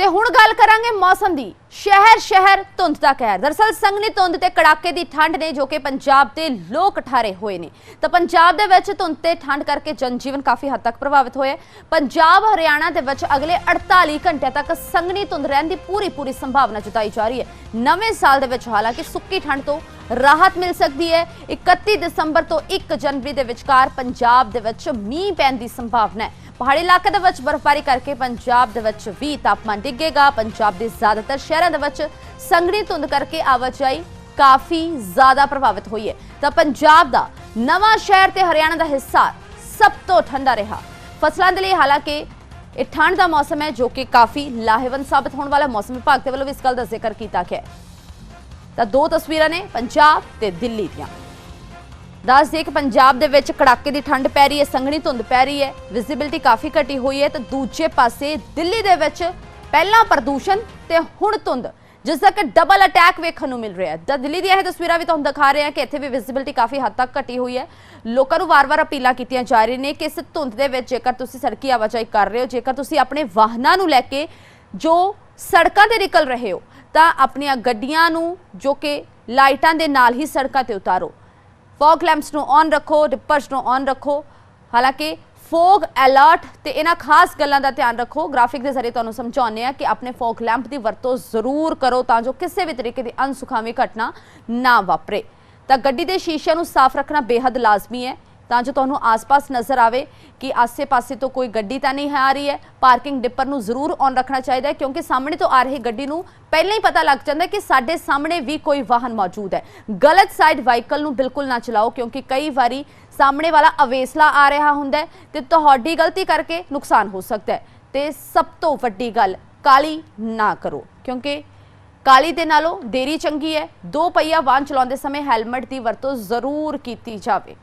ਤੇ ਹੁਣ ਗੱਲ ਕਰਾਂਗੇ ਮੌਸਮ ਦੀ। ਸ਼ਹਿਰ ਸ਼ਹਿਰ, ਧੁੰਦ ਦਾ ਕਹਿਰ। ਦਰਸਲ ਸੰਘਣੀ ਧੁੰਦ ਤੇ ਕੜਾਕੇ ਦੀ ਠੰਡ ਨੇ ਜੋ ਕਿ ਪੰਜਾਬ ਦੇ ਲੋਕ ਠਾਰੇ ਹੋਏ ਨੇ। ਤਾਂ ਪੰਜਾਬ ਦੇ ਵਿੱਚ ਧੁੰਦ ਤੇ ਠੰਡ ਕਰਕੇ ਜਨਜੀਵਨ ਕਾਫੀ ਹੱਦ ਤੱਕ ਪ੍ਰਭਾਵਿਤ ਹੋਇਆ ਪੰਜਾਬ, ਹਰਿਆਣਾ ਦੇ ਵਿੱਚ ਅਗਲੇ 48 ਘੰਟਿਆਂ ਤੱਕ ਸੰਘਣੀ ਧੁੰਦ ਰਹਿਣ ਦੀ ਪੂਰੀ ਪੂਰੀ ਸੰਭਾਵਨਾ ਜਤਾਈ ਜਾ ਰਹੀ ਹੈ। ਨਵੇਂ ਸਾਲ ਦੇ ਵਿੱਚ ਹਾਲਾਂਕਿ ਸੁੱਕੀ ਠੰਡ ਤੋਂ ਰਾਹਤ ਮਿਲ ਸਕਦੀ ਹੈ। 31 ਦਸੰਬਰ ਤੋਂ 1 ਜਨਵਰੀ ਦੇ ਵਿਚਕਾਰ ਪੰਜਾਬ ਦੇ ਵਿੱਚ ਮੀਂਹ ਪੈਣ ਦੀ ਸੰਭਾਵਨਾ ਹੈ। ਪਹਾੜੀ ਇਲਾਕੇ ਦੇ ਵਿੱਚ ਬਰਫ਼ਬਾਰੀ ਕਰਕੇ ਪੰਜਾਬ ਦੇ ਵਿੱਚ ਵੀ ਤਾਪਮਾਨ ਡਿੱਗੇਗਾ। ਪੰਜਾਬ ਦੇ ਜ਼ਿਆਦਾਤਰ ਸ਼ਹਿਰਾਂ ਦੇ ਵਿੱਚ ਸੰਘਣੀ ਧੁੰਦ ਕਰਕੇ ਆਵਾਜਾਈ ਕਾਫੀ ਜ਼ਿਆਦਾ ਪ੍ਰਭਾਵਿਤ ਹੋਈ ਹੈ। ਤਾਂ ਪੰਜਾਬ ਦਾ ਨਵਾਂ ਸ਼ਹਿਰ ਤੇ ਹਰਿਆਣਾ ਦਾ ਹਿੱਸਾ ਸਭ ਤੋਂ ਠੰਡਾ ਰਿਹਾ। ਫਸਲਾਂ ਦੇ ਲਈ ਹਾਲਾਂਕਿ ਇਹ ਠੰਡ ਦਾ ਮੌਸਮ ਹੈ, ਜੋ ਕਿ ਕਾਫੀ ਲਾਹੇਵੰਦ ਸਾਬਤ ਹੋਣ ਵਾਲਾ ਮੌਸਮ ਵਿਭਾਗ ਦੇ ਵੱਲੋਂ ਵੀ ਇਸ ਗੱਲ ਦਾ ਜ਼ਿਕਰ ਕੀਤਾ ਗਿਆ ਹੈ। ਤਾਂ ਦੋ ਤਸਵੀਰਾਂ ਨੇ ਪੰਜਾਬ ਤੇ ਦਿੱਲੀ ਦੀਆਂ। ਦੱਸ ਦੇ ਕਿ ਪੰਜਾਬ ਦੇ ਵਿੱਚ ਕੜਾਕੇ ਦੀ ਠੰਡ ਪੈ ਰਹੀ ਹੈ, ਸੰਘਣੀ ਧੁੰਦ ਪੈ ਰਹੀ ਹੈ ਵਿਜ਼ਿਬਿਲਟੀ ਕਾਫੀ ਘਟੀ ਹੋਈ ਹੈ, ਤੇ ਦੂਜੇ ਪਾਸੇ ਦਿੱਲੀ ਦੇ ਵਿੱਚ ਪਹਿਲਾਂ ਪ੍ਰਦੂਸ਼ਣ ਤੇ ਹੁਣ ਧੁੰਦ, ਜਿਸ ਦਾ ਕਿ ਡਬਲ ਅਟੈਕ ਵੇਖਣ ਨੂੰ ਮਿਲ ਰਿਹਾ ਹੈ। ਤਾਂ ਦਿੱਲੀ ਦੀਆਂ ਇਹ ਤਸਵੀਰਾਂ ਵੀ ਤੁਹਾਨੂੰ ਦਿਖਾ ਰਹੇ ਹਾਂ ਕਿ ਇੱਥੇ ਵੀ ਵਿਜ਼ਿਬਿਲਟੀ ਕਾਫੀ ਹੱਦ ਤੱਕ ਘਟੀ ਹੋਈ ਹੈ। ਲੋਕਾਂ ਨੂੰ ਵਾਰ-ਵਾਰ ਅਪੀਲਾਂ ਕੀਤੀਆਂ ਜਾ ਰਹੀਆਂ ਨੇ ਕਿ ਇਸ ਧੁੰਦ ਦੇ ਵਿੱਚ ਜੇਕਰ ਤੁਸੀਂ ਸੜਕੀ ਆਵਾਜਾਈ ਕਰ ਰਹੇ ਹੋ, ਜੇਕਰ ਤੁਸੀਂ ਆਪਣੇ ਵਾਹਨਾਂ ਨੂੰ ਲੈ ਕੇ ਜੋ ਸੜਕਾਂ ਤੇ ਨਿਕਲ ਰਹੇ ਹੋ ਤਾਂ ਆਪਣੀਆਂ ਗੱਡੀਆਂ ਨੂੰ ਜੋ ਕਿ ਲਾਈਟਾਂ ਦੇ ਨਾਲ ਹੀ ਸੜਕਾਂ ਤੇ ਉਤਾਰੋ। ਫੌਗ ਲੈਂਪਸ ਨੂੰ ਔਨ ਰੱਖੋ ਡਿੱਪਰਸ ਨੂੰ ਔਨ ਰੱਖੋ। ਹਾਲਾਂਕਿ ਫੌਗ ਅਲਰਟ ਤੇ ਇਹਨਾਂ ਖਾਸ ਗੱਲਾਂ ਦਾ ਧਿਆਨ ਰੱਖੋ। ਗ੍ਰਾਫਿਕ ਦੇ ਜ਼ਰੀਏ ਤੁਹਾਨੂੰ ਸਮਝਾਉਂਦੇ ਆ ਕਿ ਆਪਣੇ ਫੌਗ ਲੈਂਪ ਦੀ ਵਰਤੋਂ ਜ਼ਰੂਰ ਕਰੋ ਤਾਂ ਜੋ ਕਿਸੇ ਵੀ ਤਰੀਕੇ ਦੀ ਅਨਸੁਖਾਵੀ ਘਟਨਾ ਨਾ ਵਾਪਰੇ। ਤਾਂ ਗੱਡੀ ਦੇ ਸ਼ੀਸ਼ਿਆਂ ਨੂੰ ਸਾਫ਼ ਰੱਖਣਾ ਬੇहद ਲਾਜ਼ਮੀ ਹੈ। ਤਾਂ ਜੋ ਤੁਹਾਨੂੰ ਆਸ-ਪਾਸ ਨਜ਼ਰ ਆਵੇ ਕਿ ਆਸੇ-ਪਾਸੇ ਤੋਂ ਕੋਈ ਗੱਡੀ ਤਾਂ ਨਹੀਂ ਆ ਰਹੀ ਹੈ, ਪਾਰਕਿੰਗ ਡਿੱਪਰ ਨੂੰ ਜ਼ਰੂਰ ਔਨ ਰੱਖਣਾ ਚਾਹੀਦਾ ਹੈ, ਕਿਉਂਕਿ ਸਾਹਮਣੇ ਤੋਂ ਆ ਰਹੀ ਗੱਡੀ ਨੂੰ ਪਹਿਲਾਂ ਹੀ ਪਤਾ ਲੱਗ ਜਾਂਦਾ ਕਿ ਸਾਡੇ ਸਾਹਮਣੇ ਵੀ ਕੋਈ ਵਾਹਨ ਮੌਜੂਦ ਹੈ। ਗਲਤ ਸਾਈਡ ਵਾਹੀਕਲ ਨੂੰ ਬਿਲਕੁਲ ਨਾ ਚਲਾਓ, ਕਿਉਂਕਿ ਕਈ ਵਾਰੀ ਸਾਹਮਣੇ ਵਾਲਾ ਅਵੇਸਲਾ ਆ ਰਿਹਾ ਹੁੰਦਾ ਹੈ ਤੇ ਤੁਹਾਡੀ ਗਲਤੀ ਕਰਕੇ ਨੁਕਸਾਨ ਹੋ ਸਕਦਾ ਹੈ। ਤੇ ਸਭ ਤੋਂ ਵੱਡੀ ਗੱਲ, ਕਾਲੀ ਨਾ ਕਰੋ, ਕਿਉਂਕਿ ਕਾਲੀ ਦੇ ਨਾਲੋਂ ਦੇਰੀ ਚੰਗੀ ਹੈ। ਦੋ ਪਹੀਆ ਵਾਹਨ ਚਲਾਉਂਦੇ ਸਮੇਂ ਹੈਲਮਟ ਦੀ ਵਰਤੋਂ ਜ਼ਰੂਰ ਕੀਤੀ ਜਾਵੇ।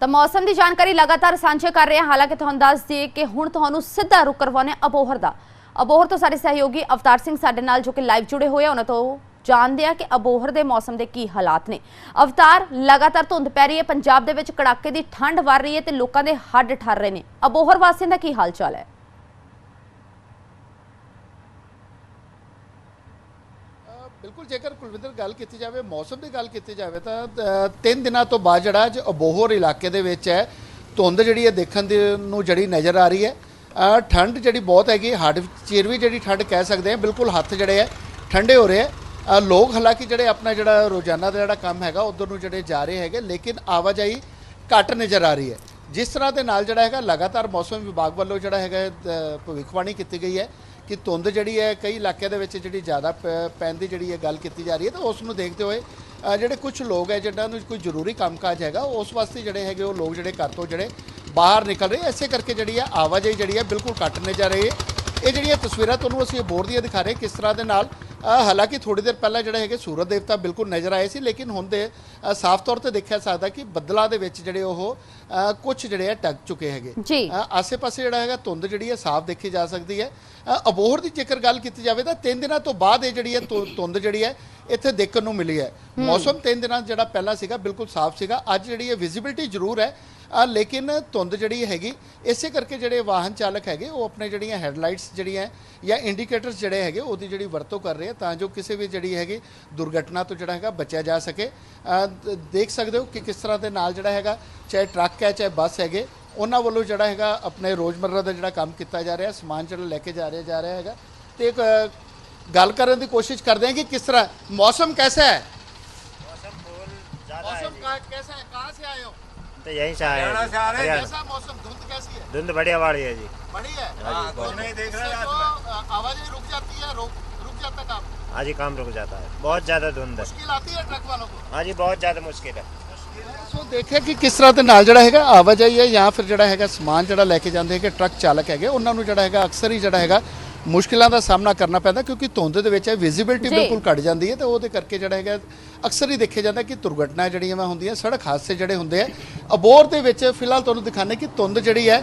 ਤਾਂ ਮੌਸਮ ਦੀ ਜਾਣਕਾਰੀ ਲਗਾਤਾਰ ਸਾਂਝੇ ਕਰ ਰਹੇ ਹਾਂ। ਹਾਲਾਂਕਿ ਤੁਹਾਨੂੰ ਦੱਸ ਦਈਏ ਕਿ ਹੁਣ ਤੁਹਾਨੂੰ ਸਿੱਧਾ ਰੁਕ ਕਰਵਾਉਣੇ ਅਬੋਹਰ ਦਾ। ਅਬੋਹਰ ਤੋਂ ਸਾਡੇ ਸਹਿਯੋਗੀ ਅਵਤਾਰ ਸਿੰਘ ਸਾਡੇ ਨਾਲ ਜੋ ਕਿ ਲਾਈਵ ਜੁੜੇ ਹੋਏ ਆ, ਉਹਨਾਂ ਤੋਂ ਜਾਣਦੇ ਆ ਕਿ ਅਬੋਹਰ ਦੇ ਮੌਸਮ ਦੇ ਕੀ ਹਾਲਾਤ ਨੇ। ਅਵਤਾਰ, ਲਗਾਤਾਰ ਧੁੰਦ ਪੈ ਰਹੀ ਹੈ। ਪੰਜਾਬ ਦੇ ਵਿੱਚ ਕੜਾਕੇ ਦੀ ਠੰਡ ਵਰ ਰਹੀ ਹੈ ਤੇ ਲੋਕਾਂ ਦੇ ਹੱਡ ਠਰ ਰਹੇ ਨੇ। ਅਬੋਹਰ ਵਾਸੀਆਂ ਦਾ ਕੀ ਹਾਲ ਚਾਲ ਹੈ? ਬਿਲਕੁਲ, ਜੇਕਰ ਕੁਲਵਿੰਦਰ ਗੱਲ ਕੀਤੀ ਜਾਵੇ, ਮੌਸਮ ਦੀ ਗੱਲ ਕੀਤੀ ਜਾਵੇ, ਤਾਂ ਤਿੰਨ ਦਿਨਾਂ ਤੋਂ ਬਾਅਦ ਜਿਹੜਾ ਅੱਜ ਅਬੋਹਰ ਇਲਾਕੇ ਦੇ ਵਿੱਚ ਹੈ, ਧੁੰਦ ਜਿਹੜੀ ਹੈ ਦੇਖਣ ਦੇ ਨੂੰ ਜਿਹੜੀ ਨਜ਼ਰ ਆ ਰਹੀ ਹੈ। ਠੰਡ ਜਿਹੜੀ ਬਹੁਤ ਹੈਗੀ, ਹੱਡ ਚੀਰ ਵੀ ਜਿਹੜੀ ਠੰਡ ਕਹਿ ਸਕਦੇ ਆ ਬਿਲਕੁਲ ਹੱਥ ਜਿਹੜੇ ਹੈ, ਠੰਡੇ ਹੋ ਰਹੇ ਆ ਲੋਕ ਹਾਲਾਂਕਿ ਜਿਹੜੇ ਆਪਣਾ ਜਿਹੜਾ ਰੋਜ਼ਾਨਾ ਦਾ ਜਿਹੜਾ ਕੰਮ ਹੈਗਾ, ਉਧਰ ਨੂੰ ਜਿਹੜੇ ਜਾ ਰਹੇ ਹੈਗੇ, ਲੇਕਿਨ ਆਵਾਜਾਈ ਘੱਟ ਨਜ਼ਰ ਆ ਰਹੀ ਹੈ। ਜਿਸ ਤਰ੍ਹਾਂ ਦੇ ਨਾਲ ਜਿਹੜਾ ਹੈਗਾ, ਲਗਾਤਾਰ ਮੌਸਮ ਵਿਭਾਗ ਵੱਲੋਂ ਜਿਹੜਾ ਹੈਗਾ ਭਵਿੱਖਬਾਣੀ ਕੀਤੀ ਗਈ ਹੈ। ਕਿ ਧੁੰਦ ਜਿਹੜੀ ਹੈ ਕਈ ਇਲਾਕਿਆਂ ਦੇ ਵਿੱਚ ਜਿਹੜੀ ਜ਼ਿਆਦਾ ਪੈ- ਪੈਣ ਦੀ ਜਿਹੜੀ ਹੈ ਗੱਲ ਕੀਤੀ ਜਾ ਰਹੀ ਹੈ ਤਾਂ ਉਸ ਨੂੰ ਦੇਖਦੇ ਹੋਏ ਜਿਹੜੇ ਕੁਝ ਲੋਕ ਹੈ ਜਿਹਨਾਂ ਨੂੰ ਕੋਈ ਜ਼ਰੂਰੀ ਕੰਮਕਾਜ ਹੈਗਾ, ਉਸ ਵਾਸਤੇ ਜਿਹੜੇ ਹੈਗੇ ਉਹ ਲੋਕ ਜਿਹੜੇ ਘਰ ਤੋਂ ਜਿਹੜੇ ਬਾਹਰ ਨਿਕਲ ਰਹੇ ਐਸੇ ਕਰਕੇ ਜਿਹੜੀ ਹੈ ਆਵਾਜਾਈ ਜਿਹੜੀ ਹੈ ਬਿਲਕੁਲ ਘੱਟ ਨੇ ਜਾ ਰਹੀ ਹੈ। ਇਹ ਜਿਹੜੀਆਂ ਤਸਵੀਰਾਂ ਤੁਹਾਨੂੰ ਅਸੀਂ ਬੋਰ ਦੀਆਂ ਦਿਖਾ ਰਹੇ ਕਿਸ ਤਰ੍ਹਾਂ ਦੇ ਨਾਲ ਹਾਲਾਂਕਿ ਥੋੜੀ ਦੇਰ ਪਹਿਲਾਂ ਜਿਹੜੇ ਹੈਗੇ ਸੂਰਜ ਦੇਵਤਾ ਬਿਲਕੁਲ ਨਜ਼ਰ ਆਏ ਸੀ ਲੇਕਿਨ ਹੁਣ ਦੇ ਸਾਫ਼ ਤੌਰ ਤੇ ਦੇਖਿਆ ਸਕਦਾ ਕਿ ਬੱਦਲਾਂ ਦੇ ਵਿੱਚ ਜਿਹੜੇ ਉਹ ਕੁਝ ਜਿਹੜੇ ਆ ਟੱਕ ਚੁੱਕੇ ਹੈਗੇ। ਆਸੇ-ਪਾਸੇ ਜਿਹੜਾ ਹੈਗਾ ਧੁੰਦ ਜਿਹੜੀ ਹੈ ਸਾਫ਼ ਦੇਖੀ ਜਾ ਸਕਦੀ ਹੈ। ਅਬੋਹਰ ਦੀ ਜੇਕਰ ਗੱਲ ਕੀਤੀ ਜਾਵੇ ਤਾਂ ਤਿੰਨ ਦਿਨਾਂ ਤੋਂ ਬਾਅਦ ਇਹ ਜਿਹੜੀ ਹੈ ਧੁੰਦ ਜਿਹੜੀ ਹੈ ਇੱਥੇ ਦੇਖਣ ਨੂੰ ਮਿਲੀ ਹੈ। ਮੌਸਮ ਤਿੰਨ ਦਿਨਾਂ ਜਿਹੜਾ ਪਹਿਲਾਂ ਸੀਗਾ ਬਿਲਕੁਲ ਸਾਫ਼ ਸੀਗਾ। ਅੱਜ ਜਿਹੜੀ ਹੈ ਵਿਜ਼ਿਬਿਲਟੀ ਜ਼ਰੂਰ ਹੈ ਆ ਲੇਕਿਨ ਧੁੰਦ ਜਿਹੜੀ ਹੈਗੀ ਇਸੇ ਕਰਕੇ ਜਿਹੜੇ ਵਾਹਨ ਚਾਲਕ ਹੈਗੇ ਉਹ ਆਪਣੇ ਜਿਹੜੀਆਂ ਹੈਡਲਾਈਟਸ ਜਿਹੜੀਆਂ ਜਾਂ ਇੰਡੀਕੇਟਰਸ ਜਿਹੜੇ ਹੈਗੇ ਉਹਦੀ ਜਿਹੜੀ ਵਰਤੋਂ ਕਰ ਰਹੇ ਆ ਤਾਂ ਜੋ ਕਿਸੇ ਵੀ ਜਿਹੜੀ ਹੈਗੀ ਦੁਰਘਟਨਾ ਤੋਂ ਜਿਹੜਾ ਹੈਗਾ ਬਚਿਆ ਜਾ ਸਕੇ। ਦੇਖ ਸਕਦੇ ਹੋ ਕਿ ਕਿਸ ਤਰ੍ਹਾਂ ਦੇ ਨਾਲ ਜਿਹੜਾ ਹੈਗਾ ਚਾਹੇ ਟਰੱਕ ਹੈ ਚਾਹੇ ਬੱਸ ਹੈਗੇ ਉਹਨਾਂ ਵੱਲੋਂ ਜਿਹੜਾ ਹੈਗਾ ਆਪਣੇ ਰੋਜ਼ਮਰਰਾ ਦਾ ਜਿਹੜਾ ਕੰਮ ਕੀਤਾ ਜਾ ਰਿਹਾ ਸਮਾਨ ਜਿਹੜਾ ਲੈ ਕੇ ਜਾ ਰਿਹਾ ਜਾ ਰਿਹਾ ਹੈਗਾ। ਤੇ ਇੱਕ ਗੱਲ ਕਰਨ ਦੀ ਕੋਸ਼ਿਸ਼ ਕਰਦੇ ਹਾਂ ਕਿ ਕਿਸ ਤਰ੍ਹਾਂ ਮੌਸਮ ਕੈਸਾ ਹੈ? ਮੌਸਮ ਬਹੁਤ ਜ਼ਿਆਦਾ ਹੈ ਮੌਸਮ ਕੈਸਾ ਹੈ? तो यहीं से आए हैं जी। हरियाणा कैसा मौसम धुंध कैसी है धुंध बढ़िया वाली है जी बड़ी है हाँ जी, तो बहुत। नहीं देख रहे तो आवाज रुक जाती है रुक रुक जाता काम हाँ जी काम रुक जाता है बहुत ज्यादा धुंध है मुश्किल आती है ट्रक वालों को हाँ जी बहुत ज्यादा मुश्किल है ਸੋ ਦੇਖਿਆ ਕਿ ਕਿਸ ਤਰ੍ਹਾਂ ਦੇ ਨਾਲ ਜਿਹੜਾ ਹੈਗਾ ਆਵਾਜਾਈ ਹੈ ਜਾਂ ਫਿਰ ਜਿਹੜਾ ਹੈਗਾ ਸਮਾਨ ਜਿਹੜਾ ਲੈ ਕੇ ਜਾਂਦੇ ਹੈਗੇ ਟਰੱਕ ਚਾਲਕ ਹੈਗੇ ਉਹਨਾਂ ਨੂੰ ਜਿਹੜਾ ਹੈਗਾ ਅਕਸਰ ਹੀ ਜਿਹੜਾ ਹੈਗਾ ਮੁਸ਼ਕਿਲਾਂ ਦਾ ਸਾਹਮਣਾ ਕਰਨਾ ਪੈਂਦਾ ਕਿਉਂਕਿ ਧੁੰਦ ਦੇ ਵਿੱਚ ਵਿਜ਼ਿਬਿਲਟੀ ਜੀ। ਬਿਲਕੁਲ ਘਟ ਜਾਂਦੀ ਹੈ ਤੇ ਉਹਦੇ ਕਰਕੇ ਜਿਹੜਾ ਹੈਗਾ ਅਕਸਰ ਹੀ ਦੇਖਿਆ ਜਾਂਦਾ ਕਿ ਦੁਰਘਟਨਾ ਜਿਹੜੀਆਂ ਵਾ ਹੁੰਦੀਆਂ ਸੜਕ ਹਾਦਸੇ ਜਿਹੜੇ ਹੁੰਦੇ ਆ ਅਬੋਰ ਦੇ ਵਿੱਚ ਫਿਲਹਾਲ ਤੁਹਾਨੂੰ ਦਿਖਾਣੇ ਕਿ ਧੁੰਦ ਜਿਹੜੀ ਹੈ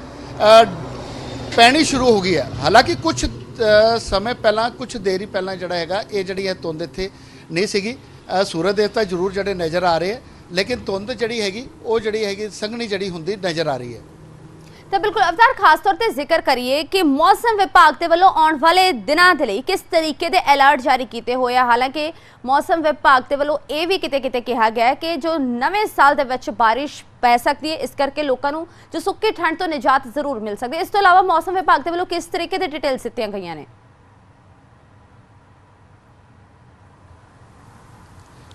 ਪੈਣੀ ਸ਼ੁਰੂ ਹੋ ਗਈ ਹੈ। ਹਾਲਾਂਕਿ ਕੁਝ ਸਮੇਂ ਪਹਿਲਾਂ ਕੁਝ ਦੇਰੀ ਪਹਿਲਾਂ ਜਿਹੜਾ ਹੈਗਾ ਇਹ ਜਿਹੜੀ ਹੈ ਧੁੰਦ ਇੱਥੇ ਨਹੀਂ ਸੀਗੀ। ਸੂਰਜ ਦੇਵਤਾ ਜ਼ਰੂਰ ਜਿਹੜੇ ਨਜ਼ਰ ਆ ਰਹੇ ਆ ਲੇਕਿਨ ਧੁੰਦ ਜਿਹੜੀ ਹੈਗੀ ਉਹ ਜਿਹੜੀ ਹੈਗੀ ਸੰਘਣੀ ਜਿਹੜੀ ਹੁੰਦੀ ਨਜ਼ਰ ਆ ਰਹੀ ਹੈ। ਤਾਂ ਬਿਲਕੁਲ, ਅਵਤਾਰ, ਖਾਸ ਤੌਰ ਤੇ ਜ਼ਿਕਰ ਕਰੀਏ ਕਿ ਮੌਸਮ ਵਿਭਾਗ ਦੇ ਵੱਲੋਂ ਆਉਣ ਵਾਲੇ ਦਿਨਾਂ ਦੇ ਲਈ ਕਿਸ ਤਰੀਕੇ ਦੇ ਅਲਰਟ ਜਾਰੀ ਕੀਤੇ ਹੋਏ ਆ? ਹਾਲਾਂਕਿ ਮੌਸਮ ਵਿਭਾਗ ਦੇ ਵੱਲੋਂ ਇਹ ਵੀ ਕਿਤੇ ਕਿਤੇ ਕਿਹਾ ਗਿਆ ਹੈ ਕਿ ਜੋ ਨਵੇਂ ਸਾਲ ਦੇ ਵਿੱਚ ਬਾਰਿਸ਼ ਪੈ ਸਕਦੀ ਹੈ, ਇਸ ਕਰਕੇ ਲੋਕਾਂ ਨੂੰ ਜੋ ਸੁੱਕੀ ਠੰਡ ਤੋਂ ਨਿਜਾਤ ਜ਼ਰੂਰ ਮਿਲ ਸਕਦੀ ਹੈ। ਇਸ ਤੋਂ ਇਲਾਵਾ ਮੌਸਮ ਵਿਭਾਗ ਦੇ ਵੱਲੋਂ ਕਿਸ ਤਰੀਕੇ ਦੇ ਡਿਟੇਲਸ ਦਿੱਤੀਆਂ ਗਈਆਂ ਨੇ?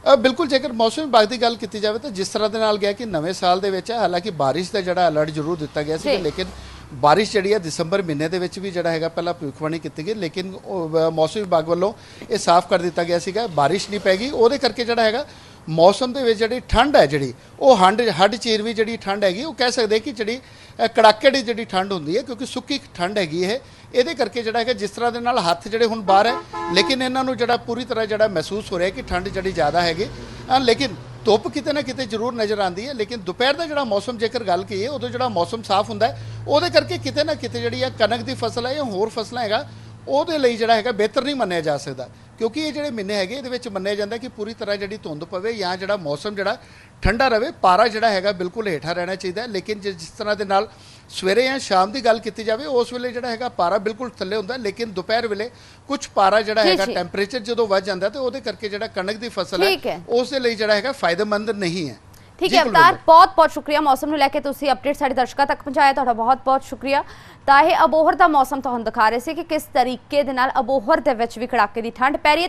ਬਿਲਕੁਲ ਜੇਕਰ ਮੌਸਮ ਵਿਭਾਗ ਦੀ ਗੱਲ ਕੀਤੀ ਜਾਵੇ ਤਾਂ ਜਿਸ ਤਰ੍ਹਾਂ ਦੇ ਨਾਲ ਗਿਆ ਕਿ ਨਵੇਂ ਸਾਲ ਦੇ ਵਿੱਚ ਹਾਲਾਂਕਿ ਬਾਰਿਸ਼ ਦਾ ਜਿਹੜਾ ਅਲਰਟ ਜ਼ਰੂਰ ਦਿੱਤਾ ਗਿਆ ਸੀ। ਲੇਕਿਨ ਬਾਰਿਸ਼ ਜਿਹੜੀ ਹੈ ਦਸੰਬਰ ਮਹੀਨੇ ਦੇ ਵਿੱਚ ਵੀ ਜਿਹੜਾ ਹੈਗਾ ਪਹਿਲਾਂ ਭਵਿੱਖਬਾਣੀ ਕੀਤੀ ਗਈ ਲੇਕਿਨ ਮੌਸਮ ਵਿਭਾਗ ਵੱਲੋਂ ਇਹ ਸਾਫ਼ ਕਰ ਦਿੱਤਾ ਗਿਆ ਸੀਗਾ ਬਾਰਿਸ਼ ਨਹੀਂ ਪੈਗੀ ਉਹਦੇ ਕਰਕੇ ਜਿਹੜਾ ਹੈਗਾ ਮੌਸਮ ਦੇ ਵਿੱਚ ਜਿਹੜੀ ਠੰਡ ਹੈ ਜਿਹੜੀ, ਉਹ ਹੰਡ ਹੱਡ ਚੀਰ ਵੀ ਜਿਹੜੀ ਠੰਡ ਹੈਗੀ, ਉਹ ਕਹਿ ਸਕਦੇ ਕਿ ਜਿਹੜੀ ਕੜਾਕੇ ਦੀ ਜਿਹੜੀ ਠੰਡ ਹੁੰਦੀ ਹੈ, ਕਿਉਂਕਿ ਸੁੱਕੀ ਠੰਡ ਹੈਗੀ ਇਹ, ਇਹਦੇ ਕਰਕੇ ਜਿਹੜਾ ਹੈਗਾ ਜਿਸ ਤਰ੍ਹਾਂ ਦੇ ਨਾਲ ਹੱਥ ਜਿਹੜੇ ਹੁਣ ਬਾਹਰ ਹੈ, ਲੇਕਿਨ ਇਹਨਾਂ ਨੂੰ ਜਿਹੜਾ ਪੂਰੀ ਤਰ੍ਹਾਂ ਜਿਹੜਾ ਮਹਿਸੂਸ ਹੋ ਰਿਹਾ ਕਿ ਠੰਡ ਜਿਹੜੀ ਜ਼ਿਆਦਾ ਹੈਗੀ ਲੇਕਿਨ ਧੁੱਪ ਕਿਤੇ ਨਾ ਕਿਤੇ ਜ਼ਰੂਰ ਨਜ਼ਰ ਆਉਂਦੀ ਹੈ, ਲੇਕਿਨ ਦੁਪਹਿਰ ਦਾ ਜਿਹੜਾ ਮੌਸਮ ਜੇਕਰ ਗੱਲ ਕਰੀਏ, ਉਦੋਂ ਜਿਹੜਾ ਮੌਸਮ ਸਾਫ਼ ਹੁੰਦਾ ਉਹਦੇ ਕਰਕੇ ਕਿਤੇ ਨਾ ਕਿਤੇ ਜਿਹੜੀ ਆ ਕਣਕ ਦੀ ਫਸਲ ਹੈ ਜਾਂ ਹੋਰ ਫਸਲਾਂ ਹੈਗਾ, ਉਹਦੇ ਲਈ ਜਿਹੜਾ ਹੈਗਾ ਬਿਹਤਰ ਨਹੀਂ ਮੰਨਿਆ ਜਾ ਸਕਦਾ। ਕਿਉਂਕਿ ਇਹ ਜਿਹੜੇ ਮਹੀਨੇ ਹੈਗੇ ਇਹਦੇ ਵਿੱਚ ਮੰਨਿਆ ਜਾਂਦਾ ਕਿ ਪੂਰੀ ਤਰ੍ਹਾਂ ਜਿਹੜੀ ਧੁੰਦ ਪਵੇ ਜਾਂ ਜਿਹੜਾ ਮੌਸਮ ਜਿਹੜਾ ਠੰਡਾ ਰਵੇ ਪਾਰਾ ਜਿਹੜਾ ਹੈਗਾ ਬਿਲਕੁਲ ਹੇਠਾਂ ਰਹਿਣਾ ਚਾਹੀਦਾ ਹੈ। ਲੇਕਿਨ ਜਿਸ ਤਰ੍ਹਾਂ ਦੇ ਨਾਲ ਸਵੇਰੇ ਜਾਂ ਸ਼ਾਮ ਦੀ ਗੱਲ ਕੀਤੀ ਜਾਵੇ ਉਸ ਵੇਲੇ ਜਿਹੜਾ ਹੈਗਾ ਪਾਰਾ ਬਿਲਕੁਲ ਥੱਲੇ ਹੁੰਦਾ ਲੇਕਿਨ ਦੁਪਹਿਰ ਵੇਲੇ ਕੁਝ ਪਾਰਾ ਜਿਹੜਾ ਹੈਗਾ। ਟੈਂਪਰੇਚਰ ਜਦੋਂ ਵੱਧ ਜਾਂਦਾ ਤੇ ਉਹਦੇ ਕਰਕੇ ਜਿਹੜਾ ਕਣਕ ਦੀ ਫਸਲ ਹੈ। ਉਸ ਦੇ ਲਈ ਜਿਹੜਾ ਹੈਗਾ ਫਾਇਦੇਮੰਦ ਨਹੀਂ ਹੈ ਠੀਕ ਹੈ। ਅਵਤਾਰ ਬਹੁਤ ਬਹੁਤ ਸ਼ੁਕਰੀਆ ਮੌਸਮ ਨੂੰ ਲੈ ਕੇ ਤੁਸੀਂ ਅਪਡੇਟ ਸਾਡੇ ਦਰਸ਼ਕਾਂ ਤੱਕ ਪਹੁੰਚਾਇਆ ਤੁਹਾਡਾ ਬਹੁਤ ਬਹੁਤ ਸ਼ੁਕਰੀਆ ਤਾਂ ਇਹ ਅਬੋਹਰ ਦਾ ਮੌਸਮ ਤੁਹਾਨੂੰ ਦਿਖਾ ਰਹੇ ਸੀ ਕਿ ਕਿਸ ਤਰੀਕੇ ਦੇ ਨਾਲ ਅਬੋਹਰ ਦੇ ਵਿੱਚ ਵੀ ਕੜਾਕੇ ਦੀ ਠੰਡ ਪੈ ਰਹੀ ਹੈ ਤੇ